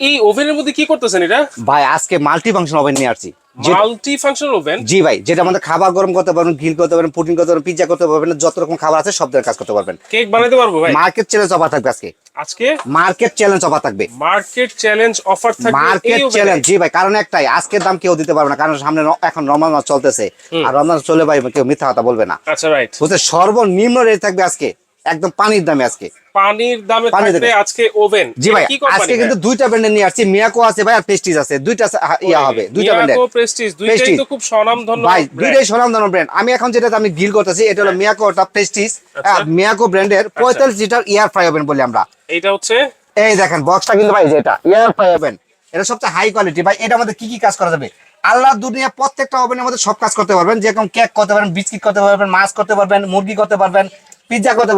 এই ওভেনের মধ্যে কি করতেছেন এটা? ভাই আজকে মাল্টি ফাংশন ওভেন নিয়ে আসছি। মাল্টি ফাংশন ওভেন জি ভাই যেটা আমাদের খাবার গরম করতে পারবেন গ্রিল করতে পারবেন পুটিং করতে পারবেন পিজ্জা করতে পারবেন যত রকম খাবার আছে সব ধরনের কাজ করতে পারবেন। কেক বানাতে পারব ভাই? মার্কেট চ্যালেঞ্জ অফার থাকবে আজকে। আজকে? মার্কেট চ্যালেঞ্জ অফার থাকবে। মার্কেট চ্যালেঞ্জ অফার থাকবে মার্কেট। চ্যালেঞ্জ জি ভাই কারণ একটাই আজকের দাম কেউ দিতে পারবে না কারণ সামনে এখন রমজান মাস চলতেছে। আর রমজান চলে ভাই কেউ মিথ্যা কথা বলবে না। আচ্ছা রাইট বুঝতে সর্বনিম্ন রেট থাকবে আজকে একদম পানির দামে আজকে। পানির দামে থাকবে আজকে ওভেন। জি ভাই আজকে কিন্তু দুইটা ব্র্যান্ডের নিয়ে আসছি। মিয়াকো আছে ভাই আর প্রেস্টিজ আছে। দুইটা ইয়া হবে দুইটা ব্র্যান্ডের প্রেস্টিজ দুইটাই তো খুব স্বনামধন্য ভাই দুইটাই সোনামদানো ব্র্যান্ড আমি এখন যেটা আমি ডিল করতেছি এটা হলো মিয়াকো টা প্রেস্টিজ আচ্ছা। মিয়াকো ব্র্যান্ডের পঁয়তাল্লিশ লিটার ইয়ার ফ্রাই ওভেন বলি আমরা। এইটা হচ্ছে? এই দেখেন বক্সটা কিন্তু ভাই যেটা ইয়ার ফ্রাই ওভেন এটা সবচেয়ে হাই কোয়ালিটি ভাই এটা আমাদের কি কি কাজ করা যাবে? আল্লাহ দুনিয়া প্রত্যেকটা ওভেনের মধ্যে সব কাজ করতে পারবেন। যেরকম কেক করতে পারবেন বিস্কিট করতে পারবেন মাছ করতে পারবেন মুরগি করতে পারবেন পিৎজা করতে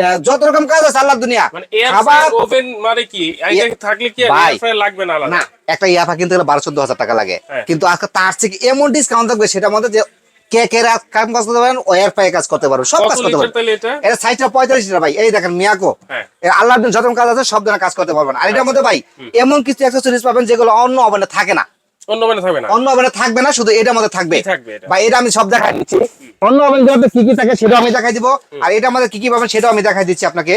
আহ, যত রকম কাজ আছে আল্লাহ দুনিয়া। মানে খাবার ওভেন মানে কি? থাকলে কি। লাগবে না না একটা ইয়াফা কিনতে গেলে বারো চোদ্দ হাজার টাকা লাগে। হ্যাঁ। কিন্তু আজকে তার থেকে এমন ডিসকাউন্ট থাকবে সেটার মধ্যে যে কেকের কাজ কাজ করতে পারেন ওয়ার পায়ে কাজ করতে পারবেন সব কাজ করতে পারবেন এটা? এটা সাইটটা পঁয়তাল্লিশ লিটার ভাই। এই দেখেন মিয়াকো। হ্যাঁ। আল্লাহর দিন যত কাজ আছে সব ধরনের কাজ করতে পারবেন। আর এটার মধ্যে ভাই এমন কিছু অ্যাক্সেসরিজ পাবেন যেগুলো অন্য ওভেনে থাকে না। অন্য থাকবে না। অন্য ওভেনে থাকবে না শুধু এটার মধ্যে থাকবে। কি এটা? আমি সব দেখাই দিচ্ছি। অন্য ওভেন গুলোতে কি কি থাকে সেটাও আমি দেখাই দিব। আর এটার মধ্যে কি কি পাবেন সেটাও আমি দেখাই দিচ্ছি আপনাকে।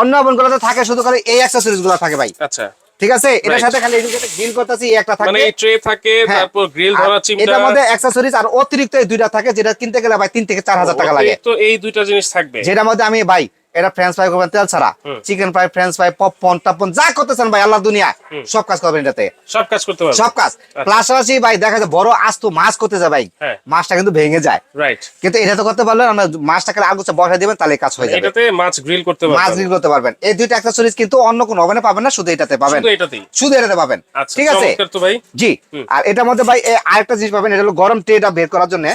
অন্য ওভেন গুলোতে থাকে শুধু খালি এই অ্যাক্সেসরিজগুলো থাকে ভাই। আচ্ছা। ঠিক আছে? এটার সাথে খালি গ্রিল করতেছি এই একটা মানে এই ট্রে থাকে হ্যাঁ। তারপর গ্রিল ধরা চিমটা। এটার মধ্যে অ্যাক্সেসরিজ আর অতিরিক্ত এই দুইটা থাকে যেটা কিনতে গেলে ভাই তিন থেকে চার হাজার টাকা লাগে। তো এই দুইটা জিনিস থাকবে। যেটার মধ্যে আমি ভাই এটা ফ্রেঞ্চ ফ্রাই করবেন তেল ছাড়া। Chicken fry french fry popcorn টাপকর্ন যা করতেছেন ভাই আল্লাহ দুনিয়া। সব কাজ করবেন এটাতে। সব কাজ করতে পারবে সব কাজ। পাশাপাশি ভাই দেখা যায় বড় আস্ত মাছ করতে যায় ভাই। হ্যাঁ। মাছটা কিন্তু ভেঙে যায়। রাইট কিন্তু এটা তো করতে পারলেন আমরা মাছটা খালি আগুচে বসাই দিবেন তাহলে কাজ হয়ে যাবে। এটাতে মাছ গ্রিল করতে পারবেন। মাছ গ্রিল করতে পারবেন। এই দুইটা অ্যাক্সেসরিজ কিন্তু অন্য কোনো ওভেনে পাবেন না শুধু এটাতে পাবেন। শুধু এটাতেই। শুধু এটাতে পাবেন। আচ্ছা ঠিক আছে? জি। আর এটার মধ্যে ভাই এই আরেকটা জিনিস পাবেন এটা হলো গরম ট্রেটা বের করার জন্য।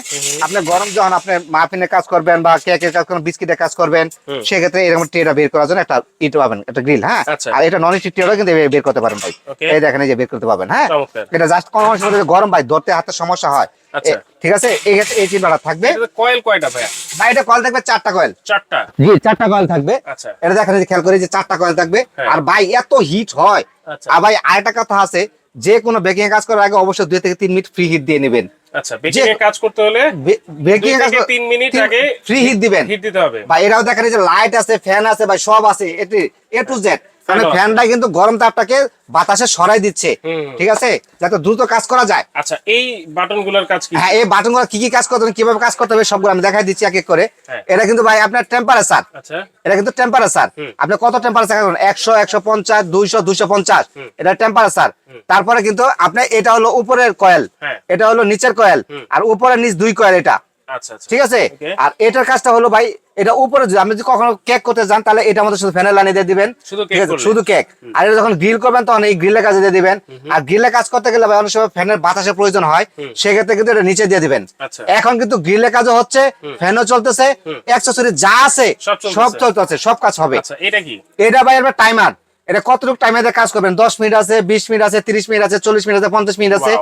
আপনি গরম যখন আপনি মাফিনের কাজ করবেন বা কেকের কাজ করবেন বিস্কিটের কাজ করবেন সেক্ষেত্রে এরকম ট্রেটা বের করার জন্য একটা ইট পাবেন একটা গ্রিল হ্যাঁ? আচ্ছা। আর এটা নন স্টিক ট্রেটা কিন্তু বের করতে পারেন ভাই। এই দেখেন এই যে বের করতে পারবেন হ্যাঁ? এটা জাস্ট কোনো মধ্যে গরম ভাই ধরতে হাতে সমস্যা হয়। আচ্ছা। ঠিক আছে? এই ক্ষেত্রে এই চিন্তাটা থাকবে। কয়েল কয়টা ভাই ভাই এটা কয়েল থাকবে চারটা কয়েল চারটা? জি চারটা কয়েল থাকবে। আচ্ছা। এটা দেখেন এই যে খেয়াল করে যে চারটা কয়েল থাকবে। হ্যাঁ। আর ভাই এত হিট হয়। আচ্ছা। আর ভাই আরেকটা কথা আছে যে কোনো বেকিং কাজ করার আগে অবশ্যই দুই থেকে তিন মিনিট ফ্রি হিট দিয়ে নেবেন। আচ্ছা বেকিং এর কাজ করতে হলে বেকিং এর কাজ থেকে তিন মিনিট আগে ফ্রি হিট দিবেন। হিট দিতে হবে। ভাই এরাও দেখেন যে লাইট আছে ফ্যান আছে ভাই সব আছে এটি এ টু জেড মানে। ফ্যানটা কিন্তু গরম তাপটাকে বাতাসে সরাই দিচ্ছে। ঠিক আছে? যাতে দ্রুত কাজ করা যায়। আচ্ছা এই বাটনগুলার কাজ কি? হ্যাঁ এই বাটনগুলো কি কি কাজ করতে হবে কীভাবে কাজ করতে হবে সবগুলো আমি দেখাই দিচ্ছি এক এক করে। হ্যাঁ। এটা কিন্তু ভাই আপনার টেম্পারেচার আচ্ছা। এটা কিন্তু টেম্পারেচার আপনি কত টেম্পারেচার একশো পঞ্চাশ দুইশো দুইশো পঞ্চাশ। এটা টেম্পারেচার তারপরে কিন্তু আপনার এটা হলো উপরের কয়েল হ্যাঁ। এটা হলো নিচের কয়েল আর উপরের নিচ দুই কয়েল এটা। ঠিক আছে? আর এটার কাজটা হলো ভাই এটা উপরে আপনি যদি কখনো কেক করতে যান তাহলে এটা মধ্যে শুধু ফ্যানের লাইনে দিয়ে দিবেন। শুধু ঠিক আছে? শুধু কেক আর এটা যখন গ্রিল করবেন তখন এই গ্রিলের কাজে দিয়ে দিবেন। আর গ্রিলের কাজ করতে গেলে ভাই অনেক সময় ফ্যানের বাতাসের প্রয়োজন হয়। সেক্ষেত্রে কিন্তু এটা নিচে দিয়ে দিবেন। আচ্ছা। এখন কিন্তু গ্রিলের কাজও হচ্ছে ফ্যানও চলতেছে অ্যাক্সেসরি যা আছে সব চলতেছে। সব কাজ হবে। আচ্ছা এটা কি? এটা ভাই আপনার টাইমার এটা কতটুকু টাইমে কাজ করবেন? দশ মিনিট আছে বিশ মিনিট আছে তিরিশ মিনিট আছে চল্লিশ মিনিট আছে পঞ্চাশ মিনিট আছে.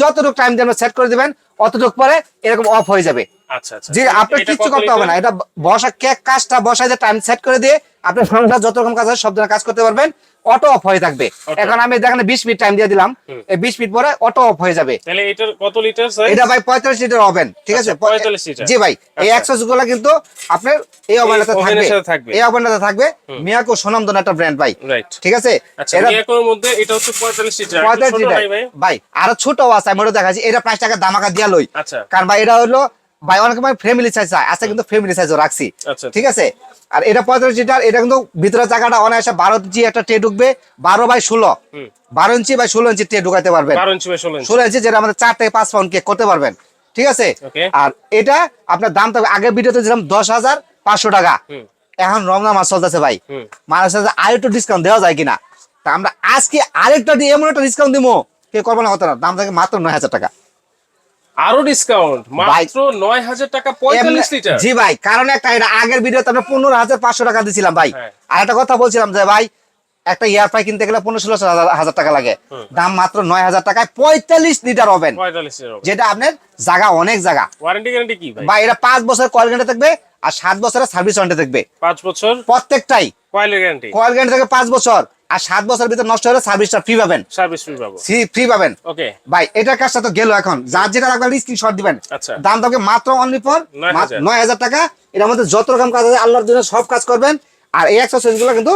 যতটুকু টাইম দিয়ে সেট করে দিবেন অতটুকু পরে এরকম অফ হয়ে যাবে। আচ্ছা আচ্ছা। যে আপনার কিচ্ছু করতে হবে না। এটা বসা কেক কাজটা বসায় যে টাইম সেট করে দিয়ে আপনার সংসার যত রকম কাজ আছে সব ধরনের কাজ করতে পারবেন। অটো অফ হয়ে থাকবে। এখন আমি দেখেন বিশ মিনিট টাইম দিয়ে দিলাম। এই বিশ মিনিট পরে অটো অফ হয়ে যাবে। কত লিটার এটা ভাই পঁয়তাল্লিশ লিটার ওভেন ঠিক আছে? 45 লিটার। জি ভাই এই। অ্যাক্সেসগুলো কিন্তু আপনার এই ওভেনটাতে থাকবে। সাথে থাকবে। এই ওভেনটাতে থাকবে। মিয়াকো সোনামদন একটা ব্র্যান্ড ভাই। ঠিক আছে? মিয়াকোর মধ্যে এটা হচ্ছে 45 লিটার পঁয়তাল্লিশ লিটার ভাই? আরও ছোট আছে আমি ওটা দেখাচ্ছি। এটা পাঁচ টাকা দামাকা দিয়া লই। আচ্ছা। কারণ ভাই এটা হলো ভাই অনেক সময় ফ্যামিলি সাইজ চাই আছে কিন্তু ফ্যামিলি সাইজও রাখছি। আচ্ছা। ঠিক আছে? আর এটা পঁয়তাল্লিশ লিটার এটা কিন্তু ভিতরে জায়গাটা অনায়াসে বারো ইঞ্চি একটা ট্রে ঢুকবে বারো বাই ষোলো। বারো ইঞ্চি বাই ষোলো ইঞ্চি ট্রে ঢুকাতে পারবেন। 12 ইঞ্চি বাই 16 ইঞ্চি। ষোলো ইঞ্চি যেটা আমাদের চার থেকে পাঁচ পাউন্ড কেক করতে পারবেন। ঠিক আছে? আর এটা আপনার দাম থাকবে আগের ভিডিওতে দিলাম দশ হাজার পাঁচশো টাকা। এখন রমজান মাস চলতেছে ভাই। মানুষের সাথে আর একটু ডিসকাউন্ট দেওয়া যায় কিনা? তা আমরা আজকে আরেকটা দিয়ে এমন একটা ডিসকাউন্ট দিব কে করব না হতো না। দাম থাকে মাত্র নয় হাজার টাকা। আরও ডিসকাউন্ট মাত্র 9000 টাকা 45 লিটার জি ভাই কারণ একটা আগের ভিডিওতে আমরা পনেরো হাজার পাঁচশো টাকা দিছিলাম ভাই। হ্যাঁ। আর একটা কথা বলছিলাম যে ভাই একটা ইয়ার ফ্রাই কিনতে গেলে পনেরো ষোলো হাজার টাকা লাগে। দাম মাত্র নয় হাজার টাকায় পঁয়তাল্লিশ লিটার হবেন যেটা আপনার জায়গা অনেক জায়গা। ওয়ারেন্টি গ্যারান্টি কি বা এটা পাঁচ বছর কয়েল গ্যারান্টি থাকবে আর সাত বছরের সার্ভিস ওয়ারেন্টি থাকবে। 5 বছর? প্রত্যেকটাই। কয়েলের গ্যারান্টি কয়েল গ্যারান্টি থাকবে পাঁচ বছর। আর সাত বছরের ভিতরে নষ্ট হলে সার্ভিসটা ফ্রি পাবেন। সার্ভিস ফ্রি পাবো। ফ্রি পাবেন। ওকে ভাই এটার কাজটা তো গেল এখন? যার যেটা রাখবেন স্ক্রিনশট দিবেন। আচ্ছা। দাম তোকে মাত্র অনলি ফর নয় হাজার। টাকা। এটার মধ্যে যত রকম কাজ আছে আল্লাহর জন্য সব কাজ করবেন। আর এই অ্যাক্সেসরিজগুলো কিন্তু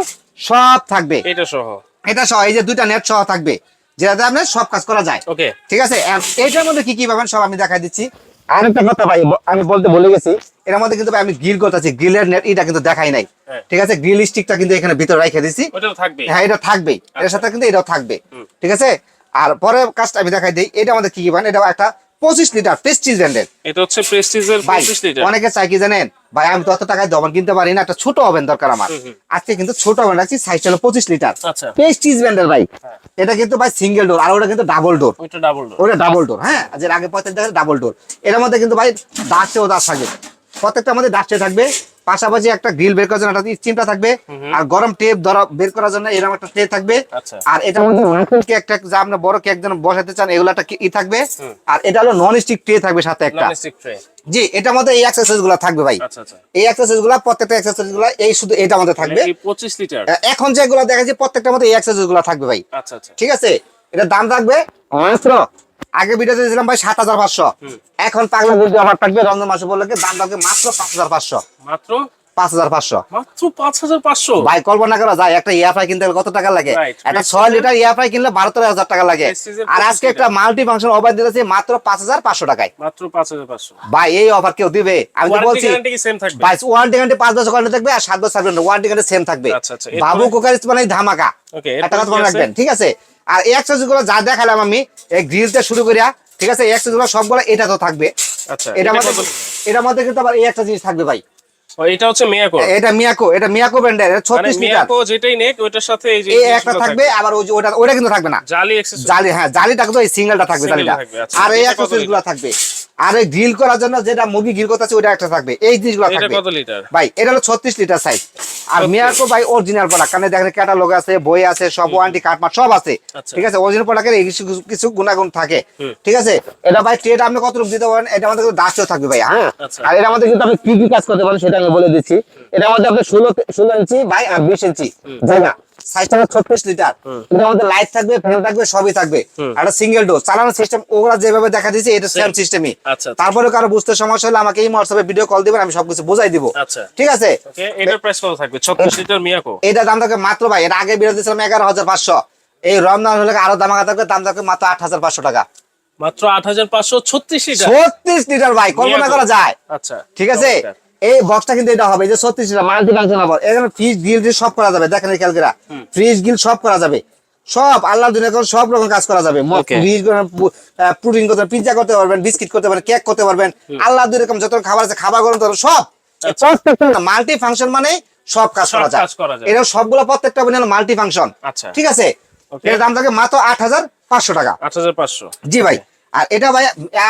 সব থাকবে। এটা সহ। এটা সহ এই যে দুইটা নেট সহ থাকবে। যেটাতে আপনার সব কাজ করা যায়। ওকে ঠিক আছে? এটার মধ্যে কি কি পাবেন সব আমি দেখাই দিচ্ছি। আরেকটা কথা ভাই আমি বলতে ভুলে গেছি। এর মধ্যে কিন্তু ভাই আমি গ্রিল করতেছি গ্রিলের নেট এটা কিন্তু দেখাই নাই। হ্যাঁ। ঠিক আছে? গ্রিল স্টিকটা কিন্তু এখানে ভিতরে রেখে দিছি। থাকবে। হ্যাঁ এটা থাকবেই এর সাথে কিন্তু এটাও থাকবে। ঠিক আছে? আর পরে কাজটা আমি দেখাই দিই। এটা আমাদের কি কি পান এটা একটা পঁচিশ লিটার প্রেস্টিজ ব্র্যান্ডের এটা হচ্ছে প্রেস্টিজের ভাই 25 লিটার। অনেকে চাই কি জানেন? ভাই আমি তো অত টাকায় দমন কিনতে পারি না একটা ছোট ওভেন দরকার আমার। আজকে কিন্তু ছোট ওভেন রাখছি সাইজ হলো পঁচিশ লিটার। আচ্ছা। প্রেস্টিজ ব্র্যান্ডের ভাই। এটা কিন্তু ভাই সিঙ্গেল ডোর আর ওটা কিন্তু ডাবল ডোর ওইটা ডাবল ডোর ওটা ডাবল ডোর হ্যাঁ? যে আগে পঁয়তাল্লিশ টাকা ডাবল ডোর এর মধ্যে কিন্তু ভাই ডাস্টেও দাস থাকে। প্রত্যেকটা আমাদের দাসে থাকবে। পাশাপাশি একটা গ্রিল বের করার জন্য একটা চিমটা থাকবে। আর গরম টেপ ধরা বের করার জন্য এরকম একটা ট্রে থাকবে। আচ্ছা। আর এটার মধ্যে একটা যা আপনার বড় কেক যেন বসাতে চান এগুলো একটা ই থাকবে। আর এটা হলো নন স্টিক ট্রে থাকবে সাথে একটা। জি এটার মধ্যে এই অ্যাক্সেসরিজগুলো থাকবে ভাই। আচ্ছা আচ্ছা। এই অ্যাক্সেসরিজগুলো প্রত্যেকটা অ্যাক্সেসরিজগুলো এই শুধু এটার মধ্যে থাকবে। এই 25 লিটার এখন যেগুলো দেখা যায় প্রত্যেকটার মধ্যে এই অ্যাক্সেসরিজগুলো থাকবে ভাই। আচ্ছা আচ্ছা। ঠিক আছে? এটা দাম থাকবে মাত্র আগে ভিডিওতে দিয়েছিলাম ভাই সাত হাজার পাঁচশো। এখন পাগলা বলতে অফার থাকবে রমজান মাসে বললে দাম থাকবে মাত্র পাঁচ হাজার পাঁচশো। মাত্র? পাঁচ হাজার পাঁচশো। মাত্র 5500 ভাই কল্পনা করা যায় একটা ইয়ারফ্রাই কিনতে কত টাকা লাগে? একটা ছয় লিটার ইয়ারফ্রাই কিনলে বারো তেরো হাজার টাকা লাগে। আর আজকে একটা মাল্টি ফাংশন অফার দিতেছে মাত্র পাঁচ হাজার পাঁচশো টাকায়। মাত্র 5500 ভাই এই অফার কেউ দিবে? আমি তো বলছি ভাই ওয়ারেন্টি গ্যারান্টি পাঁচ বছর থাকবে আর সাত বছর সার্ভিস ওয়ারেন্টি গ্যারান্টি সেম থাকবে। আচ্ছা, আচ্ছা, বাবু কুকারিস মানে ধামাকা। একটা কথা মনে রাখবেন ঠিক আছে? আর এই গুলো যা দেখালাম আমি এই গ্রিল থেকে শুরু করিয়া ঠিক আছে? এই অ্যাক্সেসরিজগুলো সবগুলো এটা তো থাকবে। আচ্ছা এটা এটা মধ্যে এটার মধ্যে কিন্তু আবার এই একটা জিনিস থাকবে ভাই। এটা হচ্ছে মিয়াকো? এটা মিয়াকো এটা মিয়াকো ব্র্যান্ডের মানে ছত্রিশ লিটার। মিয়াকো যেটাই নেক ওইটার সাথে এই যে এই একটা থাকবে আবার ওই ওটা ওটা কিন্তু থাকবে না। জালি জালি হ্যাঁ জালিটা কিন্তু এই সিঙ্গেলটা থাকবে জালিটা। আচ্ছা। আর এই এটা গুলো থাকবে। আর এই গ্রিল করার জন্য যেটা মুরগি গ্রিল করতে আছে ওটা একটা থাকবে। এই জিনিসগুলো এটা থাকবে। কত লিটার ভাই এটা হলো ছত্রিশ লিটার সাইজ আর মিয়াকো ভাই অরিজিনাল প্রোডাক্ট কারণ দেখেন ক্যাটালগ আছে বই আছে সব ওয়ারেন্টি কার্ড সব আছে। আচ্ছা। ঠিক আছে? অরিজিনাল প্রোডাক্টের কিছু কিছু- গুণাগুণ থাকে। ঠিক আছে? এটা ভাই ট্রেড আপনি কত রূপ দিতে পারেন? এটা আমাদের দাসও থাকবে ভাই হ্যাঁ? আচ্ছা। আর এটা আমাদের কিন্তু আপনি কি কি কাজ করতে পারেন সেটা আমি বলে দিচ্ছি। এটা মধ্যে আপনি ষোলো ষোলো ইঞ্চি ভাই আর বিশ ইঞ্চি জায়গা সাইজটা হলো ছত্রিশ লিটার এটার মধ্যে লাইট থাকবে ফ্যান থাকবে সবই থাকবে। একটা সিঙ্গেল ডোর চালানোর সিস্টেম ওরা যেভাবে দেখা দিয়েছে এটা সেম সিস্টেমই আচ্ছা। তারপরে কারও বুঝতে সমস্যা হলে আমাকে এই হোয়াটসঅ্যাপে ভিডিও কল দিবেন আমি সবকিছু বুঝাই দিব। আচ্ছা। ঠিক আছে? এটার প্রাইস কত থাকবে? 36 লিটার মিয়াকো এটা দাম থাকবে মাত্র ভাই এর আগে বিরোধী ছিলাম এগারো হাজার পাঁচশো। এই রমজান হলে আরও দাম থাকবে দাম থাকবে মাত্র আট হাজার পাঁচশো টাকা। মাত্র 8536 লিটার ছত্রিশ লিটার ভাই কল্পনা করা যায়। আচ্ছা। ঠিক আছে। এই বক্সটা কিন্তু এটা হবে যে ছত্রিশ লিটার মাল্টি ফাংশন আবার এখানে ফ্রিজ গিল সব করা যাবে দেখেন এই ক্যালকেরা ফ্রিজ গিল সব করা যাবে। সব আল্লাহ দুনিয়া করে সব রকম কাজ করা যাবে। প্রোটিন করতে পারবেন পিজ্জা করতে পারবেন বিস্কিট করতে পারবেন কেক করতে পারবেন। আল্লাহ দুই রকম যত খাবার আছে খাবার গরম করতে সব। মাল্টি ফাংশন মানে সব কাজ করা যায়। এটা সবগুলো প্রত্যেকটা মাল্টি ফাংশন আচ্ছা। ঠিক আছে? এর দাম থাকে মাত্র আট হাজার পাঁচশো টাকা। 8500 জি ভাই। আর এটা ভাই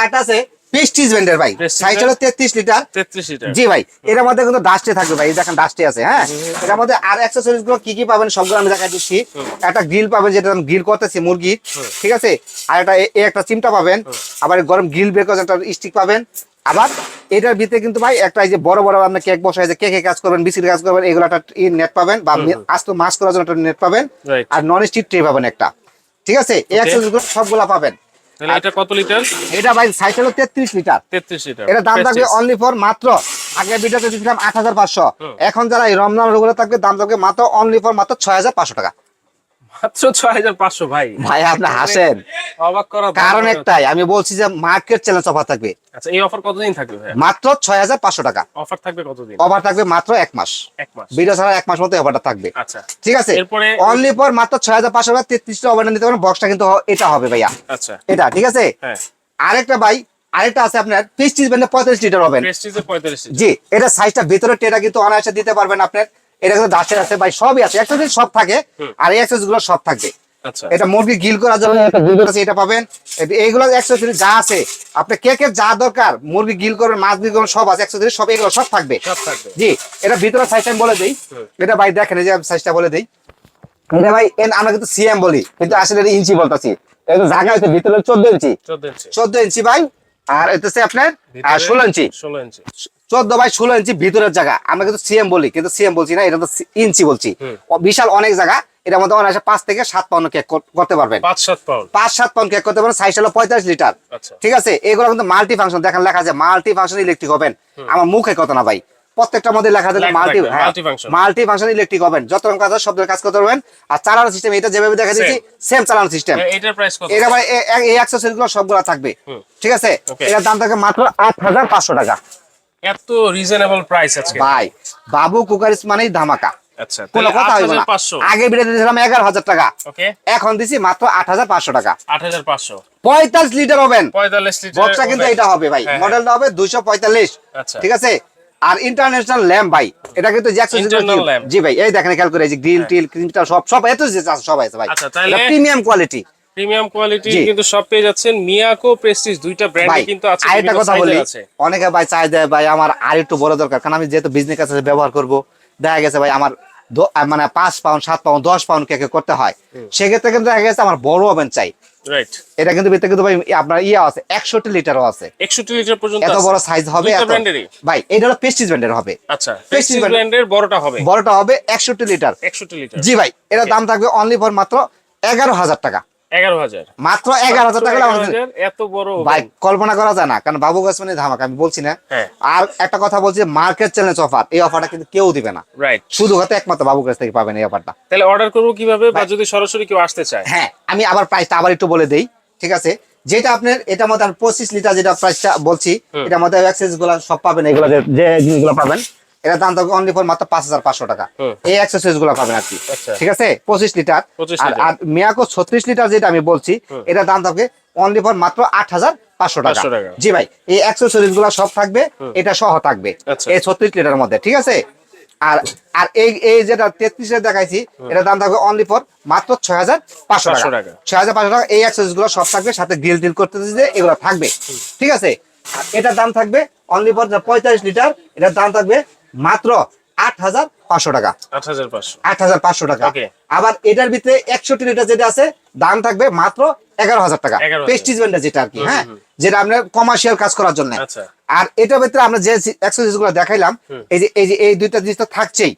এটা আছে ব্র্যান্ডের ভাই। সাইজ হলো তেত্রিশ লিটার। 33 লিটার। জি ভাই এটার মধ্যে কিন্তু ডাস্টে থাকবে ভাই দেখেন ডাস্টে আছে হ্যাঁ? এটার মধ্যে আর অ্যাক্সেসরিজগুলো কি কি পাবেন সবগুলো আমি দেখাই দিচ্ছি। একটা গ্রিল পাবেন যেটা গ্রিল করতেছি মুরগি ঠিক আছে? আর একটা এ- এ একটা চিমটা পাবেন আবার গরম গ্রিল বের করার একটা স্টিক পাবেন। আবার এটার ভিতরে কিন্তু ভাই একটা এই যে বড় বড় আপনি কেক বসায় যে কেকে কাজ করবেন বিস্কিট কাজ করবেন এগুলো একটা নেট পাবেন বা আস্ত মাছ করার জন্য একটা নেট পাবেন। আর নন স্টিক ট্রে পাবেন একটা ঠিক আছে? এই অ্যাক্সেসরিজগুলো সবগুলা পাবেন। তাহলে এটা কত লিটার? এটা ভাই সাইজ হলো তেত্রিশ লিটার। 33 লিটার। এটা দাম থাকবে। অনলি ফর মাত্র আগে ভিডিওতে দিয়েছিলাম পাঁচশো। হুম। এখন যারা এই রমজান রোগুলো থাকবে দাম থাকবে মাত্র অনলি ফর মাত্র ছয় হাজার পাঁচশো টাকা মাত্র 6500 ভাই। ভাই আপনি হাসেন। অবাক করা কারণ একটাই আমি বলছি যে মার্কেট চ্যালেঞ্জ অফার থাকবে। আচ্ছা এই অফার কতদিন থাকবে মাত্র ছয় হাজার পাঁচশো টাকা। অফার থাকবে কতদিন? অফার থাকবে মাত্র এক মাস। এক মাস। ভিডিও ছাড়া এক মাস মতো অফারটা থাকবে। আচ্ছা। ঠিক আছে? এরপরে- অনলি ফর মাত্র ছয় হাজার পাঁচশো টাকা তেত্রিশটা অর্ডার নিতে পারেন বক্সটা কিন্তু এটা হবে ভাইয়া। আচ্ছা। এটা ঠিক আছে? হ্যাঁ। আরেকটা ভাই আরেকটা আছে আপনার প্রেস্টিজ ব্র্যান্ডের পঁয়তাল্লিশ লিটার হবেন প্রেস্টিজে 45 লিটার জি এটা সাইজটা ভেতরে টেটা কিন্তু অনায়াসে দিতে পারবেন আপনার। এটা কিন্তু দাসের আছে ভাই সবই আছে। অ্যাক্সেসরিজ সব থাকে আর এই অ্যাক্সেসরিজগুলো সব থাকবে। আচ্ছা। এটা মুরগি গিল করার জন্য একটা গিল আছে এটা পাবেন। এইগুলো যা আছে আপনি কেকের যা দরকার মুরগি গিল করবেন মাছ গিল করবেন সব আছে অ্যাক্সেসরিজ সব এগুলো সব থাকবে। জি এটা ভিতরে সাইজটা আমি বলে দেই। এটা ভাই দেখেন এই যে সাইজটা বলে দেই। এটা ভাই এন আমরা কিন্তু সিএম বলি কিন্তু আসলে এটা ইঞ্চি বলতাছি। এটা জায়গা হচ্ছে ভিতরে চোদ্দ ইঞ্চি। চোদ্দ ইঞ্চি ভাই। আর এটা আপনার ষোলো ইঞ্চি। 16 ইঞ্চি। চোদ্দ বাই ষোলো ইঞ্চি ভিতরের জায়গা। আমরা কিন্তু সিএম বলি কিন্তু সিএম বলছি না এটা তো ইঞ্চি বলছি। বিশাল অনেক জায়গা এটার মধ্যে অনায়াসে পাঁচ থেকে সাত পাউন্ড কেক করতে পারবেন। পাঁচ সাত পাউন্ড। পাঁচ সাত পাউন্ড কেক করতে পারবেন সাইজ হলো পঁয়তাল্লিশ লিটার। আচ্ছা। ঠিক আছে? এগুলো কিন্তু মাল্টি ফাংশন দেখেন লেখা আছে মাল্টি ফাংশন ইলেকট্রিক হবেন আমার মুখে কত না ভাই। প্রত্যেকটার মধ্যে লেখা লেখা মাল্টি মাল্টি ফাংশন ইলেকট্রিক হবেন যত রকম কাজ ধরনের কাজ করতে পারবেন। আর সিস্টেম এটা যেভাবে দেখা দিচ্ছি সেম চালানোর সিস্টেম এটার প্রাইস কত? এটা এই অ্যাক্সেসরিজগুলো সবগুলো থাকবে। ঠিক আছে? এটার দাম মাত্র আট হাজার পাঁচশো টাকা। এত রিজনেবল প্রাইস আজকে। ভাই বাবু কুকারিস মানেই ধামাকা। আচ্ছা কোনো কথা হইব না। আগে দিয়েছিলাম টাকা। ওকে। এখন দিছি মাত্র আট হাজার পাঁচশো টাকা। লিটার বক্সটা কিন্তু এটা হবে ভাই। হ্যাঁ, মডেলটা হবে দুইশো পঁয়তাল্লিশ। আচ্ছা। ঠিক আছে? আর ইন্টারন্যাশনাল ল্যাম্প ভাই এটা কিন্তু জ্যাকসন। জি ভাই এই দেখেন খেয়াল করে এই যে গ্রিল টিল ক্রিমটা সব সব এত যে আছে, সব আছে ভাই। আচ্ছা, তাহলে- প্রিমিয়াম কোয়ালিটি প্রিমিয়াম কোয়ালিটি কিন্তু সব পেয়ে যাচ্ছেন মিয়াকো প্রেস্টিজ দুইটা ব্র্যান্ডে কিন্তু আছে বিভিন্ন কথা বলি অনেকে ভাই চাই দেয় ভাই আমার আর একটু বড় দরকার কারণ আমি যেহেতু বিজনেস কাছে ব্যবহার করব দেখা গেছে ভাই আমার মানে পাঁচ পাউন্ড সাত পাউন্ড দশ পাউন্ড কেকে করতে হয় সেক্ষেত্রে কিন্তু দেখা গেছে আমার বড় ওভেন চাই। রাইট এটা কিন্তু ভিতরে কিন্তু ভাই আপনার ইয়ে আছে একষট্টি লিটারও আছে। 61 লিটার পর্যন্ত এত বড় সাইজ হবে এত। ব্র্যান্ডেরই ভাই এটা হলো পেস্টিজ ব্র্যান্ডের হবে। আচ্ছা পেস্টিজ ব্র্যান্ডের বড়টা হবে। বড়টা হবে লিটার। 61 লিটার। জি ভাই এটার দাম থাকবে অনলি ফর মাত্র এগারো হাজার। মাত্র এগারো হাজার টাকা হলে আমাদের- 11,000 এত বড় ভাই কল্পনা করা যায় না কারণ বাবু গাছ মানে ধামাক আমি বলছি না। হ্যাঁ। আর একটা কথা বলছি মার্কেট চ্যালেঞ্জ অফার এই অফারটা কিন্তু কেউ দিবে না। রাইট শুধু একমাত্র বাবু কাছ থেকে পাবেন এই অফারটা তাহলে অর্ডার করব কীভাবে? বা যদি সরাসরি কেউ আসতে চায়? হ্যাঁ আমি আবার প্রাইসটা আবার একটু বলে দেই ঠিক আছে? যেটা আপনার এটার মধ্যে পঁচিশ লিটার যেটা প্রাইসটা বলছি এটা মধ্যে অ্যাক্সেসগুলো সব পাবেন এগুলো যে জিনিসগুলো পাবেন। এটার দাম থাকবে অনলি ফর মাত্র পাঁচ হাজার পাঁচশো টাকা। এই অ্যাক্সেসরিজগুলো পাবেন কি আচ্ছা। ঠিক আছে? পঁচিশ লিটার। 25 আর লিটার। আর মিয়াকো ছত্রিশ লিটার যেটা আমি বলছি। এটার দাম থাকবে অনলি ফর মাত্র আট হাজার পাঁচশো টাকা। জি ভাই এই অ্যাক্সেসরিজগুলো সব থাকবে এটা সহ থাকবে আচ্ছা। এই ছত্রিশ লিটারের মধ্যে ঠিক আছে? আর আর এই এই যেটা তেত্রিশে দেখাইছি এটা দাম থাকবে অনলি ফর মাত্র ছয় হাজার পাঁচশো টাকা। ছয় হাজার পাঁচশো টাকা এই অ্যাক্সেসরিজগুলো সব থাকবে সাথে গ্রিল টিল করতে দিতে এগুলো থাকবে। ঠিক আছে? এটার দাম থাকবে অনলি ফর পঁয়তাল্লিশ লিটার এটার দাম থাকবে মাত্র আট হাজার পাঁচশো টাকা। আট হাজার পাঁচশো। টাকা। আবার এটার ভিতরে একষট্টি লিটার যেটা আছে দাম থাকবে মাত্র এগারো হাজার টাকা। 11,000 পেস্টিজ যেটা আর কি হ্যাঁ? যেটা আপনার কমার্শিয়াল কাজ করার জন্য। আচ্ছা। আর এটার ভিতরে আমরা যে এক্সারসাইজগুলো দেখাইলাম এই যে এই যে এই দুইটা জিনিস তো থাকছেই।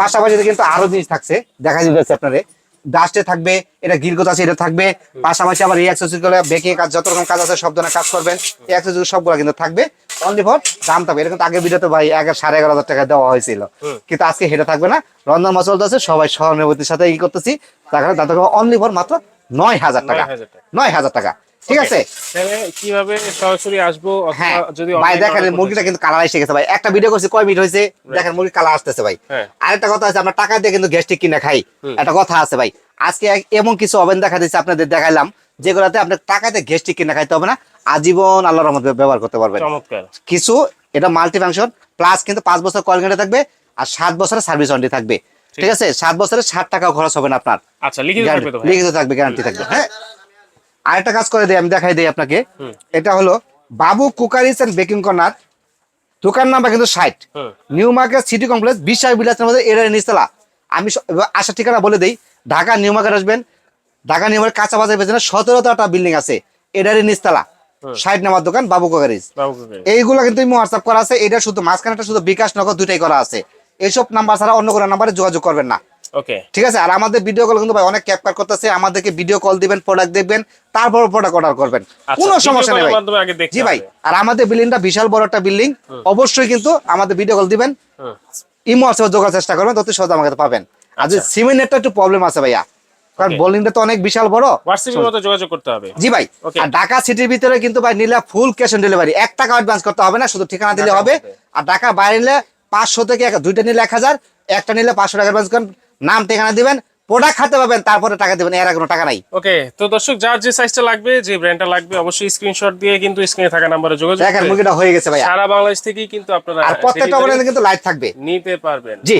পাশাপাশি কিন্তু আরও জিনিস থাকছে। দেখা যাচ্ছে আপনারে। ডাস্টে থাকবে এটা গিলগত আছে এটা থাকবে। পাশাপাশি আবার এই অ্যাক্সেসরিগুলো বেকিং কাজ যত রকম কাজ আছে সব ধরনের কাজ করবেন এই অ্যাক্সেসরি সবগুলো কিন্তু থাকবে। অনলি ফর দাম থাকবে। এটা কিন্তু আগের ভিডিওতে ভাই এগারো সাড়ে এগারো হাজার টাকা দেওয়া হয়েছিল। কিন্তু আজকে সেটা থাকবে না। রন্ধন মশল আছে সবাই সহানুভূতির সাথে ই করতেছি। তার কারণে দাম থাকবে অনলি ফর মাত্র নয় হাজার টাকা। নয় হাজার টাকা। ঠিক আছে? কীভাবে সরাসরি আসব হ্যাঁ অথবা যদি ভাই দেখেন মুরগিটা কিন্তু কালার এসে গেছে ভাই। একটা ভিডিও করছি কয় মিনিট হয়েছে? দেখেন মুরগি কালার আসতেছে ভাই। হ্যাঁ। আরেকটা কথা আছে আমরা টাকা দিয়ে কিন্তু গ্যাস্ট্রিক কিনে খাই। একটা কথা আছে ভাই। আজকে এমন কিছু ওভেন দেখা দিচ্ছে আপনাদের দেখাইলাম যেগুলোতে আপনার টাকাতে গ্যাস্ট্রিক কিনে খাইতে হবে না। আজীবন আল্লাহর রহমতে ব্যবহার করতে পারবেন। কিছু এটা মাল্টি ফাংশন প্লাস কিন্তু পাঁচ বছর কল গ্যারান্টি থাকবে আর সাত বছরের সার্ভিস ওয়ারেন্টি থাকবে। ঠিক আছে। সাত বছরে ষাট টাকাও খরচ হবে না আপনার। আচ্ছা লিখিত থাকবে গ্যারান্টি থাকবে হ্যাঁ? আরেকটা কাজ করে দিই আমি দেখাই দিই আপনাকে। এটা হলো Babu cookeries and baking corner. দোকান নাম্বার কিন্তু ষাট। নিউ মার্কেট সিটি কমপ্লেক্স বিশাল বিলাসের মধ্যে এর নিচতলা। আমি আসার ঠিকানা বলে দিই ঢাকা নিউ মার্কেট আসবেন। ঢাকা নিউ মার্কেট কাঁচা বাজার পেছনে সতেরোটা বিল্ডিং আছে এটারই নিচতলা। ষাট নাম্বার দোকান বাবু কুকারিস। এইগুলো কিন্তু হোয়াটসঅ্যাপ করা আছে এটা শুধু মাঝখানেটা শুধু বিকাশ নগর দুটাই করা আছে। এইসব নাম্বার ছাড়া অন্য কোনো নাম্বারে যোগাযোগ করবেন না। ওকে ঠিক আছে আর আমাদের ভিডিও কল কিন্তু ভাই অনেক ক্যাপচার করতেছে আমাদেরকে ভিডিও কল দিবেন প্রোডাক্ট দেখবেন তারপর প্রোডাক্ট অর্ডার করবেন। আচ্ছা, কোনো সমস্যা নেই ভাই। জি ভাই আর আমাদের বিল্ডিংটা বিশাল বড় একটা বিল্ডিং অবশ্যই কিন্তু আমাদের ভিডিও কল দিবেন। ইমো আছে যোগাযোগ চেষ্টা করবেন তত সহজে আমাকে পাবেন। আর যদি আচ্ছা। একটু প্রবলেম আছে ভাইয়া কারণ. বোলিংটা তো অনেক বিশাল বড়। হোয়াটসঅ্যাপের মতো যোগাযোগ করতে হবে। জি ভাই আর ঢাকা সিটির ভিতরে কিন্তু ভাই নিলে ফুল ক্যাশ অন ডেলিভারি এক টাকা অ্যাডভান্স করতে হবে না শুধু ঠিকানা দিলে হবে। আর ঢাকা বাইরে নিলে পাঁচশো থেকে দুইটা নিলে এক হাজার একটা নিলে পাঁচশো টাকা অ্যাডভান্স করেন। নাম ঠিকানা দিবেন প্রোডাক্ট হাতে পাবেন তারপরে টাকা দিবেন এর কোনো টাকা নাই। ওকে তো দর্শক যার যে সাইজটা লাগবে যে ব্র্যান্ডটা লাগবে অবশ্যই স্ক্রিনশট দিয়ে কিন্তু স্ক্রিনে থাকা নম্বরে যোগাযোগ দেখেন মুরগিটা হয়ে গেছে ভাই সারা বাংলাদেশ থেকেই কিন্তু আপনারা আর প্রত্যেকটা কিন্তু লাইট থাকবে। নিতে পারবেন। জি।